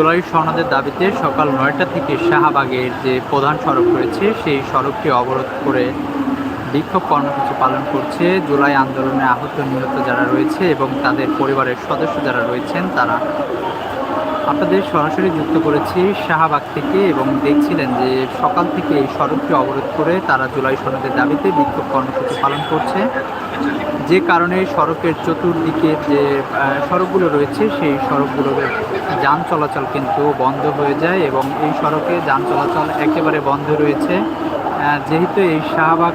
জুলাই সনদের দাবিতে সকাল নয়টা থেকে শাহবাগের যে প্রধান সড়ক রয়েছে, সেই সড়কটি অবরোধ করে বিক্ষোভ কর্মসূচি পালন করছে। জুলাই আন্দোলনে আহত নিহত যারা রয়েছে এবং তাদের পরিবারের সদস্য যারা রয়েছেন, তারা আপনাদের সরাসরি যুক্ত করেছি শাহবাগ থেকে এবং দেখছিলেন যে সকাল থেকে এই সড়কটি অবরোধ করে তারা জুলাই সনদের দাবিতে বিক্ষোভ কর্মসূচি পালন করছে। যে কারণে সড়কের চতুর্দিকে যে সড়কগুলো রয়েছে, সেই সড়কগুলোর যান চলাচল কিন্তু বন্ধ হয়ে যায় এবং এই সড়কে যান চলাচল একেবারে বন্ধ রয়েছে। যেহেতু এই শাহবাগ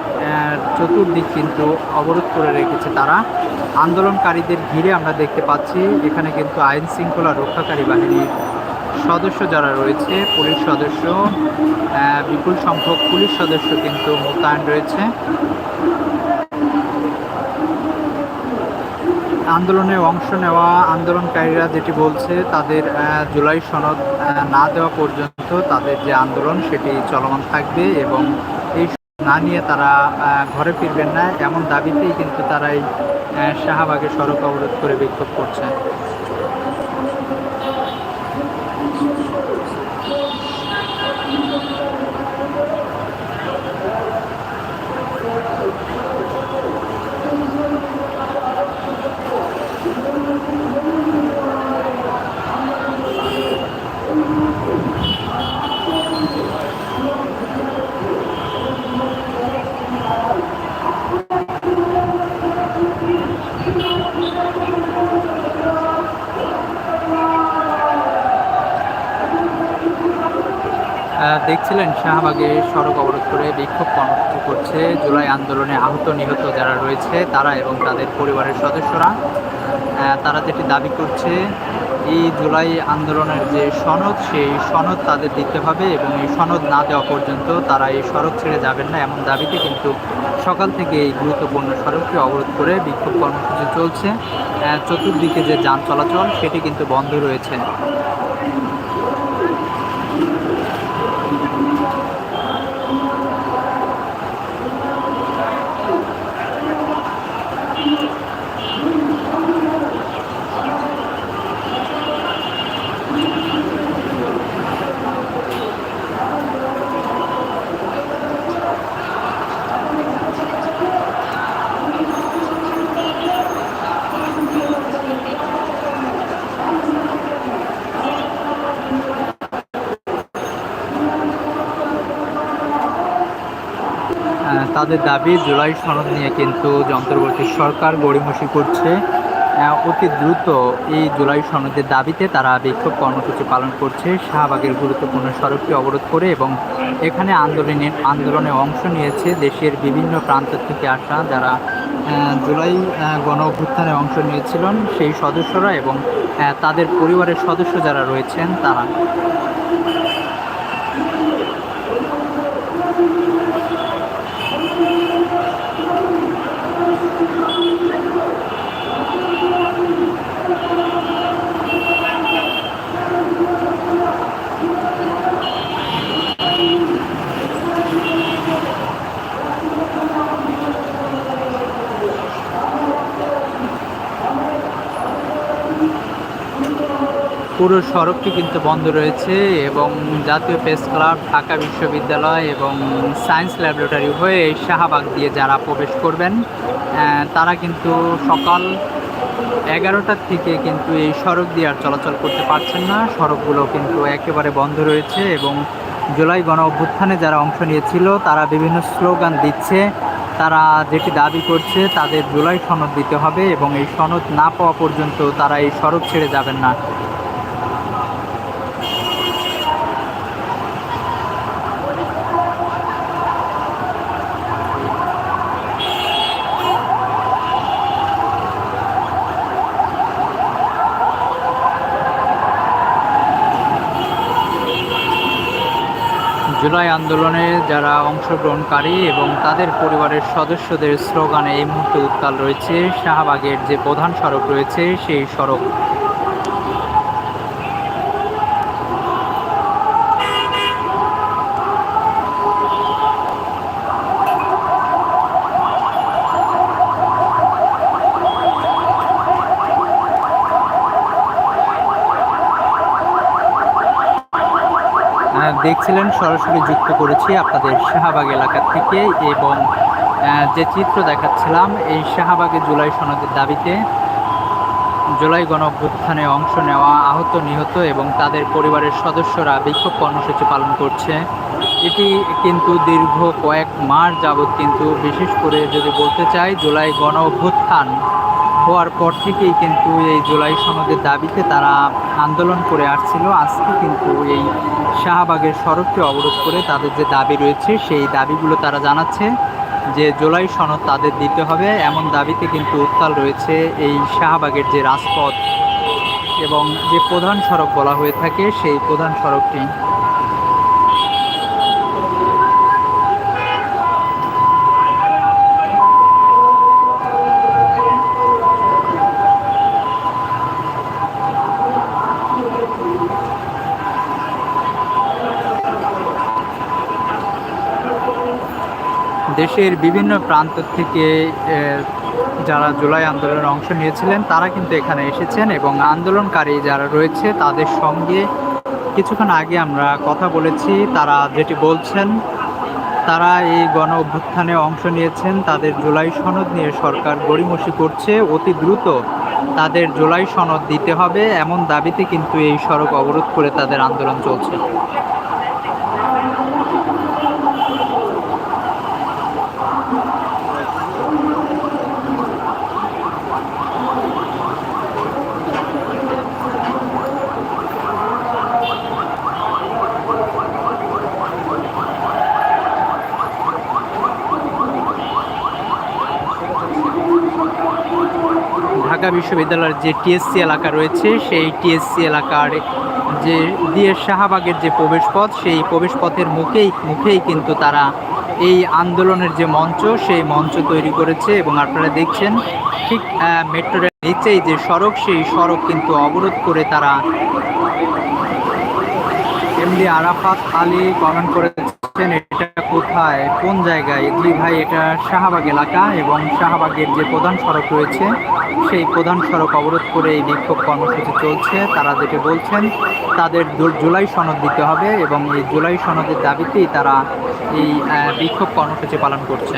চতুর্দিক কিন্তু অবরোধ করে রেখেছে তারা, আন্দোলনকারীদের ঘিরে আমরা দেখতে পাচ্ছি, এখানে কিন্তু আইন শৃঙ্খলা রক্ষাকারী বাহিনীর সদস্য যারা রয়েছে, পুলিশ সদস্য বিপুল সংখ্যক পুলিশ সদস্য কিন্তু মোতায়েন রয়েছে। আন্দোলনে অংশ নেওয়া আন্দোলনকারীরা যেটি বলছে, তাদের জুলাই সনদ না দেওয়া পর্যন্ত তাদের যে আন্দোলন সেটি চলমান থাকবে এবং এই না নিয়ে তারা ঘরে ফিরবেন না। এমন দাবিতেই কিন্তু তারা এই শাহবাগে সড়ক অবরোধ করে বিক্ষোভ করছে। দেখছিলেন শাহবাগে সড়ক অবরোধ করে বিক্ষোভ কর্মসূচি করছে। জুলাই আন্দোলনে আহত, নিহত যারা রয়েছে, তারা এবং তাদের পরিবারের সদস্যরা তারা যেটি দাবি করছে, এই জুলাই আন্দোলনের যে সনদ, সেই সনদ তাদের দিতে হবে এবং এই সনদ না দেওয়া পর্যন্ত তারা এই সড়ক ছেড়ে যাবেন না এমন দাবিতে কিন্তু সকাল থেকে এই গুরুত্বপূর্ণ সড়কটি অবরোধ করে বিক্ষোভ কর্মসূচি চলছে। চতুর্দিকে যে যান চলাচল, সেটি কিন্তু বন্ধ রয়েছে। তাদের দাবি, জুলাই সনদ নিয়ে কিন্তু যন্ত্রবর্তী সরকার গড়িমসি করছে অতি দ্রুত এই জুলাই সনদের দাবিতে তারা বিক্ষোভ কর্মসূচি পালন করছে। শাহবাগের গুরুত্বপূর্ণ সড়কটি অবরোধ করে এবং এখানে আন্দোলনে আন্দোলনে অংশ নিয়েছে দেশের বিভিন্ন প্রান্ত থেকে আসা যারা জুলাই গণ অভ্যুত্থানে অংশ নিয়েছিলেন, সেই সদস্যরা এবং তাদের পরিবারের সদস্য যারা রয়েছেন, তারা পুরো সড়কটি কিন্তু বন্ধ রয়েছে এবং জাতীয় প্রেস ক্লাব, ঢাকা বিশ্ববিদ্যালয় এবং সায়েন্স ল্যাবরেটরি হয়ে শাহবাগ দিয়ে যারা প্রবেশ করবেন তারা কিন্তু সকাল এগারোটার থেকে কিন্তু এই সড়ক দিয়ে আর চলাচল করতে পারছেন না। সড়কগুলো কিন্তু একেবারে বন্ধ রয়েছে এবং জুলাই গণ অভ্যুত্থানে যারা অংশ নিয়েছিল, তারা বিভিন্ন স্লোগান দিচ্ছে। তারা যেটি দাবি করছে, তাদের জুলাই সনদ দিতে হবে এবং এই সনদ না পাওয়া পর্যন্ত তারা এই সড়ক ছেড়ে যাবেন না। জুলাই আন্দোলনে যারা অংশগ্রহণকারী এবং তাদের পরিবারের সদস্যদের স্লোগানে এই মুহূর্তে উত্তাল রয়েছে শাহবাগের যে প্রধান সড়ক রয়েছে, সেই সড়ক। দেখছিলেন, সরাসরি যুক্ত করেছি আপনাদের শাহবাগ এলাকা থেকে এবং যে চিত্র দেখাচ্ছিলাম, এই শাহবাগে জুলাই সনদের দাবিতে জুলাই গণ অভ্যুত্থানে অংশ নেওয়া আহত, নিহত এবং তাদের পরিবারের সদস্যরা বিক্ষোভ কর্মসূচি পালন করছে। এটি কিন্তু দীর্ঘ কয়েক মাস যাবৎ কিন্তু বিশেষ করে যদি বলতে চাই, জুলাই গণ অভ্যুত্থান হওয়ার পর থেকেই কিন্তু এই জুলাই সনদের দাবিতে তারা আন্দোলন করে আসছিল। আজকে কিন্তু এই শাহবাগের সড়কটি অবরোধ করে তাদের যে দাবি রয়েছে, সেই দাবিগুলো তারা জানাচ্ছে যে জুলাই সনদ তাদের দিতে হবে। এমন দাবিতে কিন্তু উত্তাল রয়েছে এই শাহবাগের যে রাজপথ এবং যে প্রধান সড়ক বলা হয়ে থাকে, সেই প্রধান সড়কটি। দেশের বিভিন্ন প্রান্ত থেকে যারা জুলাই আন্দোলনে অংশ নিয়েছিলেন, তারা কিন্তু এখানে এসেছেন এবং আন্দোলনকারী যারা রয়েছে, তাদের সঙ্গে কিছুক্ষণ আগে আমরা কথা বলেছি। তারা যেটি বলছেন, তারা এই গণ অভ্যুত্থানে অংশ নিয়েছেন। তাদের জুলাই সনদ নিয়ে সরকার গড়িমসি করছে। অতি দ্রুত তাদের জুলাই সনদ দিতে হবে। এমন দাবিতে কিন্তু এই সড়ক অবরোধ করে তাদের আন্দোলন চলছে। ঢাকা বিশ্ববিদ্যালয়ের যে টিএসসি এলাকা রয়েছে, সেই টিএসসি এলাকার যে দিয়ে শাহবাগের যে প্রবেশপথ, সেই প্রবেশপথের মুখেই মুখেই কিন্তু তারা এই আন্দোলনের যে মঞ্চ, সেই মঞ্চ তৈরি করেছে এবং আপনারা দেখছেন ঠিক মেট্রো রেল নিচেই যে সড়ক, সেই সড়ক কিন্তু অবরোধ করে তারা এমডি আরাফাত আলী কমেন্ট করেছেন, এটা কোথায়? কোন জায়গায়? জি ভাই, এটা শাহবাগ এলাকা এবং শাহবাগের যে প্রধান সড়ক রয়েছে, সেই প্রধান সড়ক অবরোধ করে এই বিক্ষোভ কর্মসূচি চলছে। তারা যেটি বলছেন, তাদের জুলাই সনদ দিতে হবে এবং এই জুলাই সনদের দাবিতেই তারা এই বিক্ষোভ কর্মসূচি পালন করছে।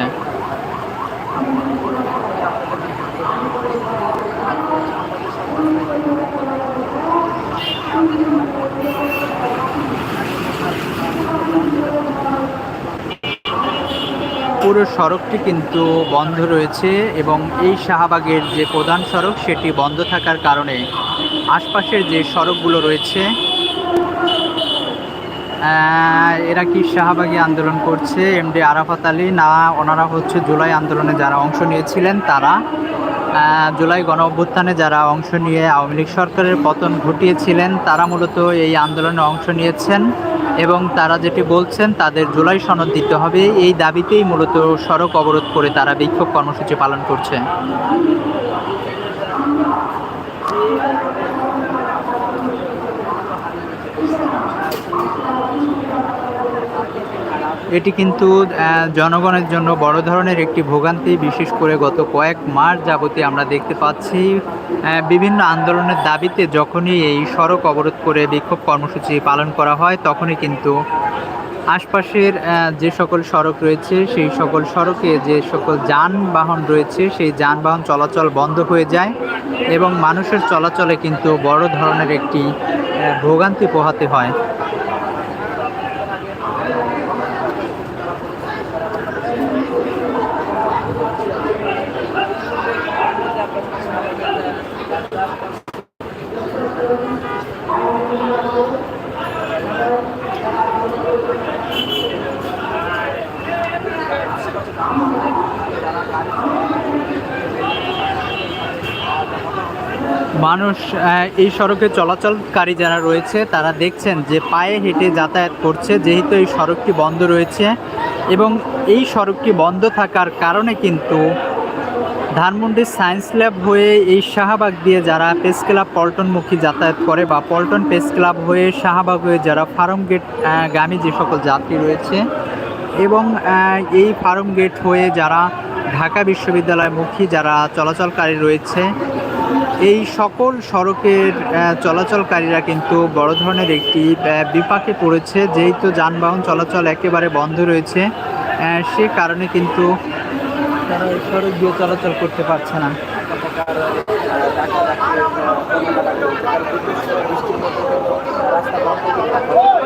পুরো সড়কটি কিন্তু বন্ধ রয়েছে এবং এই শাহবাগের যে প্রধান সড়ক, সেটি বন্ধ থাকার কারণে আশপাশের যে সড়কগুলো রয়েছে এরা কি শাহবাগী আন্দোলন করছে? এমডি আরাফাত আলী, না, ওনারা হচ্ছে জুলাই আন্দোলনে যারা অংশ নিয়েছিলেন, তারা জুলাই গণ অভ্যুত্থানে যারা অংশ নিয়ে আওয়ামী লীগ সরকারের পতন ঘটিয়েছিলেন, তারা মূলত এই আন্দোলনে অংশ নিয়েছেন। এবং তারা যেটি বলছেন, তাদের জুলাই সনদ দিতে হবে। এই দাবিতেই মূলত সড়ক অবরোধ করে তারা বিক্ষোভ কর্মসূচি পালন করছে। এটি কিন্তু জনগণের জন্য বড় ধরনের একটি ভোগান্তি। বিশেষ করে গত কয়েক মাস যাবতীয় আমরা দেখতে পাচ্ছি বিভিন্ন আন্দোলনের দাবিতে যখনই এই সড়ক অবরোধ করে বিক্ষোভ কর্মসূচি পালন করা হয়, তখনই কিন্তু আশপাশের যে সকল সড়ক রয়েছে, সেই সকল সড়কে যে সকল যানবাহন রয়েছে, সেই যানবাহন চলাচল বন্ধ হয়ে যায় এবং মানুষের চলাচলে কিন্তু বড় ধরনের একটি ভোগান্তি পোহাতে হয়। মানুষ এই সড়কে চলাচলকারী যারা রয়েছে, তারা দেখছেন যে পায়ে হেঁটে যাতায়াত করছে, যেহেতু এই সড়কটি বন্ধ রয়েছে এবং এই সড়কটি বন্ধ থাকার কারণে কিন্তু ধানমন্ডি সায়েন্স ল্যাব হয়ে এই শাহবাগ দিয়ে যারা প্রেস ক্লাব পল্টনমুখী যাতায়াত করে বা পল্টন প্রেস ক্লাব হয়ে শাহবাগ হয়ে যারা ফার্ম গেট গামী যে সকল যাত্রী রয়েছে এবং এই ফার্ম গেট হয়ে যারা ঢাকা বিশ্ববিদ্যালয়মুখী যারা চলাচলকারী রয়েছে এই সকল সড়কের চলাচলকারীরা কিন্তু বড় ধরনের একটি বিপাকে পড়েছে। যেহেতু যানবাহন চলাচল একেবারে বন্ধ রয়েছে সে কারণে কিন্তু তারা এই সড়ক দিয়ে চলাচল করতে পারছে না।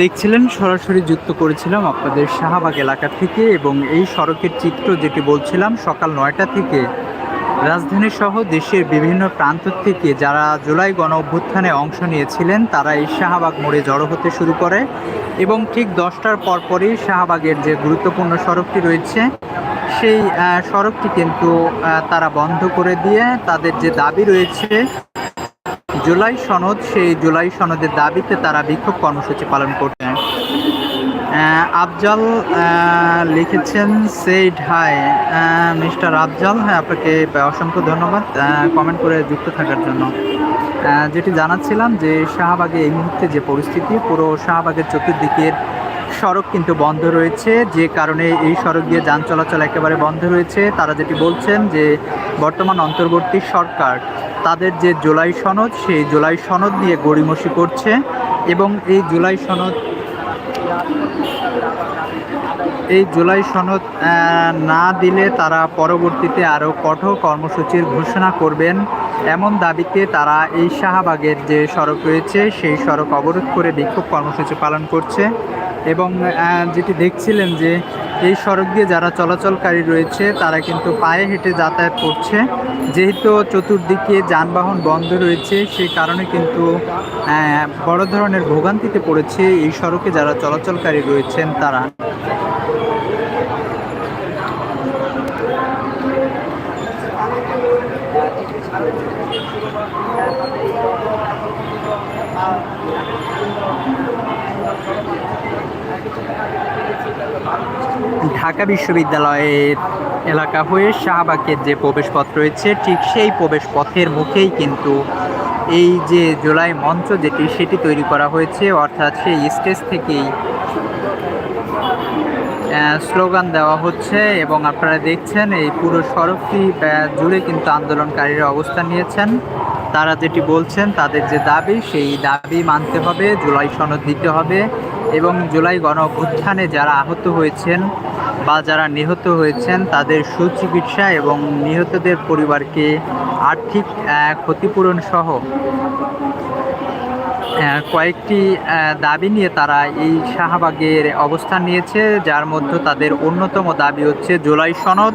দেখছিলেন, সরাসরি যুক্ত করেছিলাম আপনাদের শাহবাগ এলাকা থেকে এবং এই সড়কের চিত্র যেটি বলছিলাম, সকাল নয়টা থেকে রাজধানী সহ দেশের বিভিন্ন প্রান্ত থেকে যারা জুলাই গণ অভ্যুত্থানে অংশ নিয়েছিলেন, তারা এই শাহবাগ মোড়ে জড়ো হতে শুরু করে এবং ঠিক দশটার পরপরই শাহবাগের যে গুরুত্বপূর্ণ সড়কটি রয়েছে, সেই সড়কটি কিন্তু তারা বন্ধ করে দিয়ে তাদের যে দাবি রয়েছে জুলাই সনদ, সেই জুলাই সনদের দাবিতে তারা বিক্ষোভ কর্মসূচি পালন করছে আফজাল লিখেছেন সেইড হাই। মিস্টার আফজাল হ্যাঁ আপনাকে অসংখ্য ধন্যবাদ কমেন্ট করে যুক্ত থাকার জন্য। যেটি জানাচ্ছিলাম যে, শাহবাগে এই মুহূর্তে যে পরিস্থিতি, পুরো শাহবাগের চতুর্দিকের সড়ক কিন্তু বন্ধ রয়েছে। যে কারণে এই সড়ক দিয়ে যান চলাচল একেবারে বন্ধ রয়েছে। তারা যেটি বলছেন যে, বর্তমান অন্তর্বর্তী সরকার তাদের যে জুলাই সনদ, সেই জুলাই সনদ নিয়ে গড়িমসি করছে এবং এই জুলাই সনদ, এই জুলাই সনদ না দিলে তারা পরবর্তীতে আরও কঠোর কর্মসূচির ঘোষণা করবেন। এমন দাবিতে তারা এই শাহবাগের যে সড়ক রয়েছে, সেই সড়ক অবরোধ করে বিক্ষোভ কর্মসূচি পালন করছে এবং যেটি দেখছিলেন যে এই সড়ক দিয়ে যারা চলাচলকারী রয়েছে, তারা কিন্তু পায়ে হেঁটে যাতায়াত করছে। যেহেতু চতুর্দিকে যানবাহন বন্ধ রয়েছে, সেই কারণে কিন্তু বড় ধরনের ভোগান্তিতে পড়েছে এই সড়কে যারা চলাচলকারী রয়েছেন তারা। ঢাকা বিশ্ববিদ্যালয়ের এলাকা হয়ে শাহবাগের যে প্রবেশপথ রয়েছে, ঠিক সেই প্রবেশপথের মুখেই কিন্তু এই যে জুলাই মঞ্চ যেটি, সেটি তৈরি করা হয়েছে। অর্থাৎ সেই স্টেজ থেকেই স্লোগান দেওয়া হচ্ছে এবং আপনারা দেখছেন এই পুরো সড়কটি জুড়ে কিন্তু আন্দোলনকারীরা অবস্থান নিয়েছেন। তারা যেটি বলছেন, তাদের যে দাবি, সেই দাবি মানতে হবে, জুলাই সনদ দিতে হবে এবং জুলাই গণ অভ্যুত্থানে যারা আহত হয়েছেন বা যারা নিহত হয়েছেন, তাদের সুচিকিৎসা এবং নিহতদের পরিবারকে আর্থিক ক্ষতিপূরণ সহ কয়েকটি দাবি নিয়ে তারা এই শাহবাগের অবস্থান নিয়েছে, যার মধ্যে তাদের অন্যতম দাবি হচ্ছে জুলাই সনদ।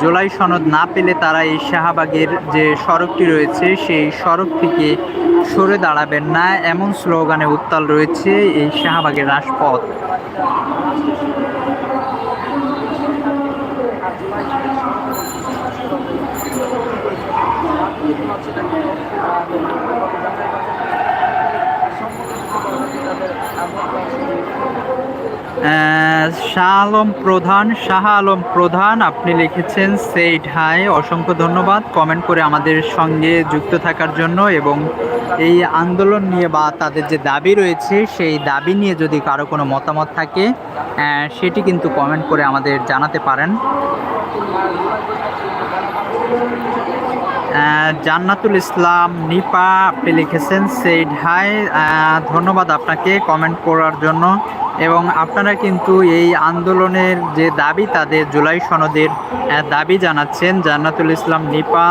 জুলাই সনদ না পেলে তারা এই শাহবাগের যে সড়কটি রয়েছে, সেই সড়ক থেকে সরে দাঁড়াবেন না, এমন স্লোগানে উত্তাল রয়েছে এই শাহবাগের রাজপথ। শাহ আলম প্রধান শাহ আলম প্রধান, আপনি লিখেছেন সেইড হাই। অসংখ্য ধন্যবাদ। কমেন্ট করে আমাদের সঙ্গে যুক্ত থাকার জন্য এবং এই আন্দোলন নিয়ে বা তাদের যে দাবি রয়েছে, সেই দাবি নিয়ে যদি কারও কোনো মতামত থাকে সেটি কিন্তু কমেন্ট করে আমাদের জানাতে পারেন। জান্নাতুল ইসলাম, নিপা, আপনি লিখেছেন সেইড হাই ধন্যবাদ আপনাকে কমেন্ট করার জন্য। এবং আপনারা কিন্তু এই আন্দোলনের যে দাবি, তাদের জুলাই সনদের দাবি জানাচ্ছেন জান্নাতুল ইসলাম, নিপা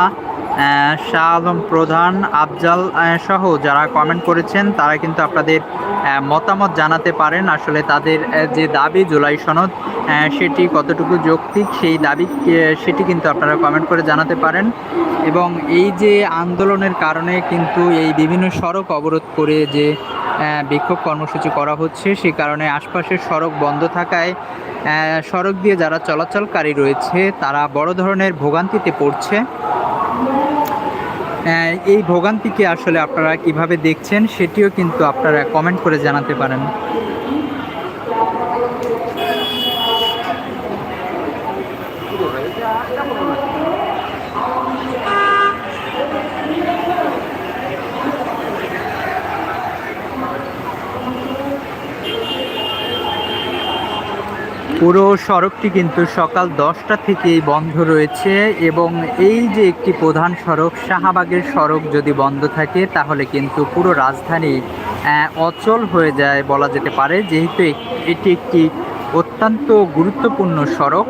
শাহ আলম প্রধান আফজাল সহ যারা কমেন্ট করেছেন, তারা কিন্তু আপনাদের মতামত জানাতে পারেন। আসলে তাদের যে দাবি জুলাই সনদ সেটি কতটুকু যৌক্তিক, সেই দাবি সেটি কিন্তু আপনারা কমেন্ট করে জানাতে পারেন। এবং এই যে আন্দোলনের কারণে কিন্তু এই বিভিন্ন সড়ক অবরোধ করে যে বিক্ষোভ কর্মসূচি করা হচ্ছে সেই কারণে আশপাশের সড়ক বন্ধ থাকায় সড়ক দিয়ে যারা চলাচলকারী রয়েছে, তারা বড় ধরনের ভোগান্তিতে পড়ছে। এই ভোগান্তিকে আসলে আপনারা কীভাবে দেখছেন সেটিও কিন্তু আপনারা কমেন্ট করে জানাতে পারেন। পুরো সড়কটি কিন্তু সকাল দশটা থেকেই বন্ধ রয়েছে এবং এই যে একটি প্রধান সড়ক, শাহবাগের সড়ক যদি বন্ধ থাকে, তাহলে কিন্তু পুরো রাজধানী অচল হয়ে যায় বলা যেতে পারে। যেহেতু এটি একটি অত্যন্ত গুরুত্বপূর্ণ সড়ক,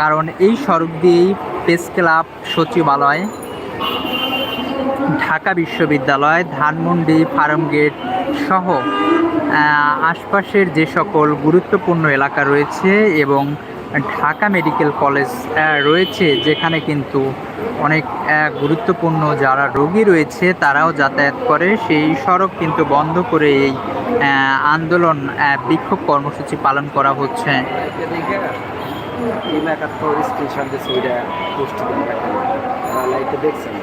কারণ এই সড়ক দিয়েই প্রেস ক্লাব, সচিবালয় ঢাকা বিশ্ববিদ্যালয়, ধানমন্ডি, ফার্মগেট সহ আশপাশের যে সকল গুরুত্বপূর্ণ এলাকা রয়েছে এবং ঢাকা মেডিকেল কলেজ রয়েছে, যেখানে কিন্তু অনেক গুরুত্বপূর্ণ যারা রোগী রয়েছে, তারাও যাতায়াত করে। সেই সড়ক কিন্তু বন্ধ করে এই আন্দোলন বিক্ষোভ কর্মসূচি পালন করা হচ্ছে। দেখছেন।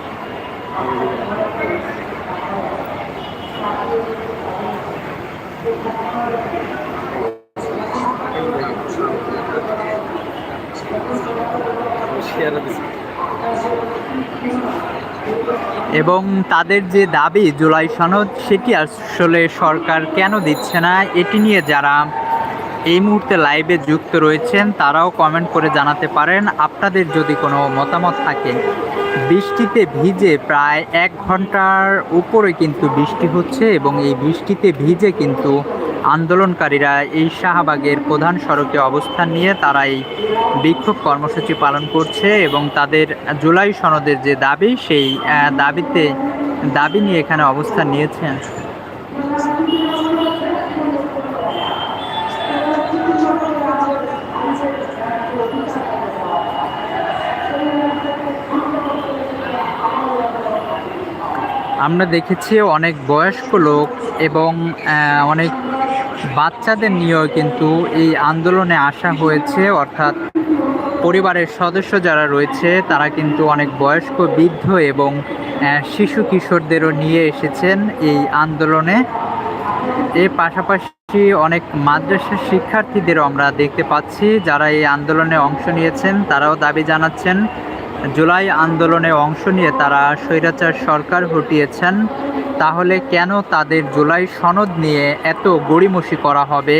এবং তাদের যে দাবি জুলাই সনদ, সেটি আসলে সরকার কেন দিচ্ছে না? এটি নিয়ে যারা এই মুহূর্তে লাইভে যুক্ত রয়েছেন, তারাও কমেন্ট করে জানাতে পারেন। আপনাদের যদি কোনো মতামত থাকে বৃষ্টিতে ভিজে প্রায় এক ঘণ্টার উপরে কিন্তু বৃষ্টি হচ্ছে এবং এই বৃষ্টিতে ভিজে কিন্তু আন্দোলনকারীরা এই শাহবাগের প্রধান সড়কে অবস্থান নিয়ে তারা এই বিক্ষোভ কর্মসূচি পালন করছে এবং তাদের জুলাই সনদের যে দাবি, সেই দাবিতে, দাবি নিয়ে এখানে অবস্থান নিয়েছেন। আমরা দেখেছি অনেক বয়স্ক লোক এবং অনেক বাচ্চাদের নিয়েও কিন্তু এই আন্দোলনে আসা হয়েছে। অর্থাৎ পরিবারের সদস্য যারা রয়েছে, তারা কিন্তু অনেক বয়স্ক, বৃদ্ধ এবং শিশু কিশোরদেরও নিয়ে এসেছেন এই আন্দোলনে। এর পাশাপাশি অনেক মাদ্রাসার শিক্ষার্থীদেরও আমরা দেখতে পাচ্ছি, যারা এই আন্দোলনে অংশ নিয়েছেন, তারাও দাবি জানাচ্ছেন জুলাই আন্দোলনে অংশ নিয়ে তারা স্বৈরাচার সরকার হটিয়েছেন তাহলে কেন তাদের জুলাই সনদ নিয়ে এত গড়িমসি করা হবে?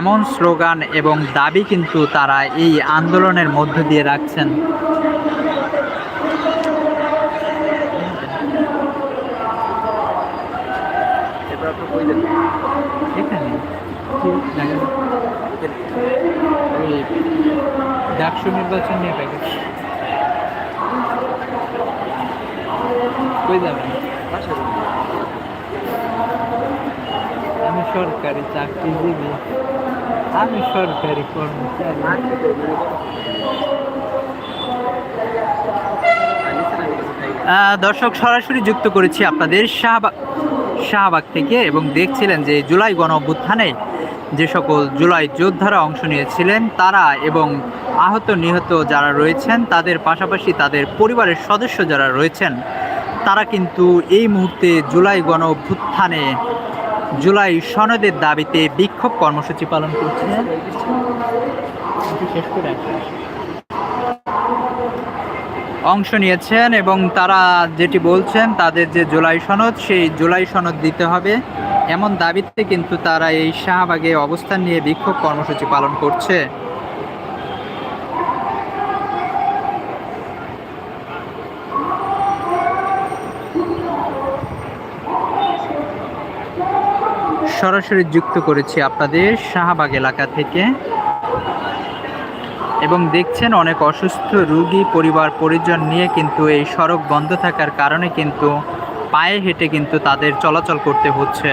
এমন স্লোগান এবং দাবি কিন্তু তারা এই আন্দোলনের মধ্য দিয়ে রাখছেন। ডাকসু নির্বাচন নিয়ে প্যাকেজ আমি সরকারি চাকরিজীবী। আমি সরকারি কর্মচারী। দর্শক, সরাসরি যুক্ত করেছি আপনাদের শাহবাগ শাহবাগ থেকে এবং দেখছিলেন যে জুলাই গণ অভ্যুত্থানে যে সকল জুলাই যোদ্ধারা অংশ নিয়েছিলেন তারা এবং আহত নিহত যারা রয়েছেন, তাদের পাশাপাশি তাদের পরিবারের সদস্য যারা রয়েছেন তারা কিন্তু এই মুহূর্তে জুলাই গণ অভ্যুত্থানে, জুলাই সনদের দাবিতে বিক্ষোভ কর্মসূচি পালন করছে। অংশ নিয়েছেন এবং তারা যেটি বলছেন, তাদের যে জুলাই সনদ, সেই জুলাই সনদ দিতে হবে এমন দাবিতে কিন্তু তারা এই শাহবাগে অবস্থান নিয়ে বিক্ষোভ কর্মসূচি পালন করছে সরাসরি যুক্ত করেছি আপনাদের শাহবাগ এলাকা থেকে। এবং দেখছেন অনেক অসুস্থ রোগী, পরিবার, পরিজন নিয়ে কিন্তু এই সড়ক বন্ধ থাকার কারণে কিন্তু পায়ে হেঁটে কিন্তু তাদের চলাচল করতে হচ্ছে।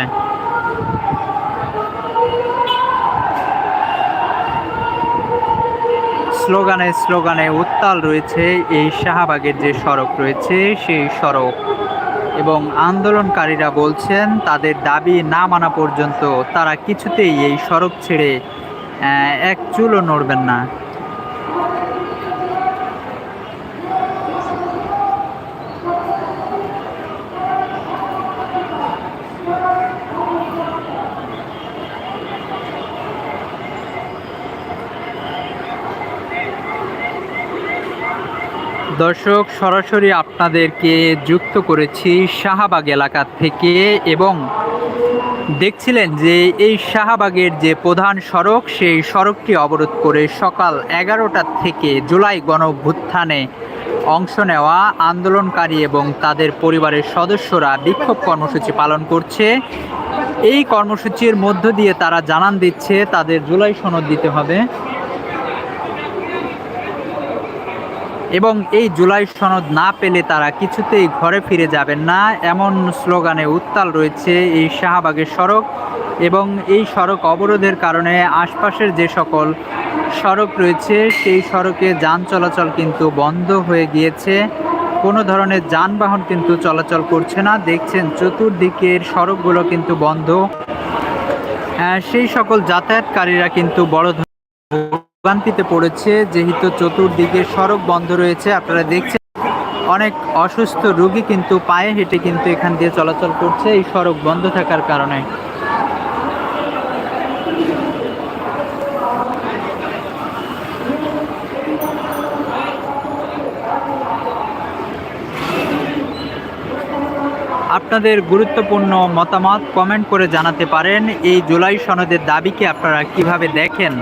স্লোগানে স্লোগানে উত্তাল রয়েছে এই শাহবাগের যে সড়ক রয়েছে, সেই সড়ক। এবং আন্দোলনকারীরা বলছেন, তাদের দাবি না মানা পর্যন্ত তারা কিছুতেই এই সড়ক ছেড়ে এক চুলও নড়বেন না। দর্শক, সরাসরি আপনাদেরকে যুক্ত করেছি শাহবাগ এলাকা থেকে এবং দেখছিলেন যে এই শাহবাগের যে প্রধান সড়ক, সেই সড়কটি অবরোধ করে সকাল এগারোটা থেকে জুলাই গণভ্যুত্থানে অংশ নেওয়া আন্দোলনকারী এবং তাদের পরিবারের সদস্যরা বিক্ষোভ কর্মসূচি পালন করছে। এই কর্মসূচির মধ্য দিয়ে তারা জানান দিচ্ছে, তাদের জুলাই সনদ দিতে হবে। এবং এই জুলাই সনদ না পেলে তারা কিছুতেই ঘরে ফিরে যাবেন না, এমন স্লোগানে উত্তাল রয়েছে এই শাহবাগের সড়ক এবং এই সড়ক অবরোধের কারণে আশপাশের যে সকল সড়ক রয়েছে, সেই সড়কে যান চলাচল কিন্তু বন্ধ হয়ে গিয়েছে। কোনো ধরনের যানবাহন কিন্তু চলাচল করছে না। দেখছেন চতুর্দিকের সড়কগুলো কিন্তু বন্ধ। সেই সকল যাতায়াতকারীরা কিন্তু বড় ভোগান্তিতে পড়েছে, যেহেতু চতুর্দিকে সড়ক বন্ধ রয়েছে। আপনারা দেখছেন, অনেক অসুস্থ রোগী কিন্তু পায়ে হেঁটে কিন্তু এখান দিয়ে চলাচল করছে। এই সড়ক বন্ধ থাকার কারণে। আপনাদের গুরুত্বপূর্ণ মতামত কমেন্ট করে জানাতে পারেন। এই জুলাই সনদের দাবিকে আপনারা কীভাবে দেখেন?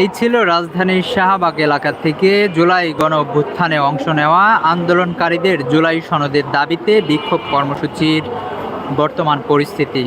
এই ছিল রাজধানীর শাহবাগ এলাকা থেকে জুলাই গণ অভ্যুত্থানে অংশ নেওয়া আন্দোলনকারীদের জুলাই সনদের দাবিতে বিক্ষোভ কর্মসূচির বর্তমান পরিস্থিতি।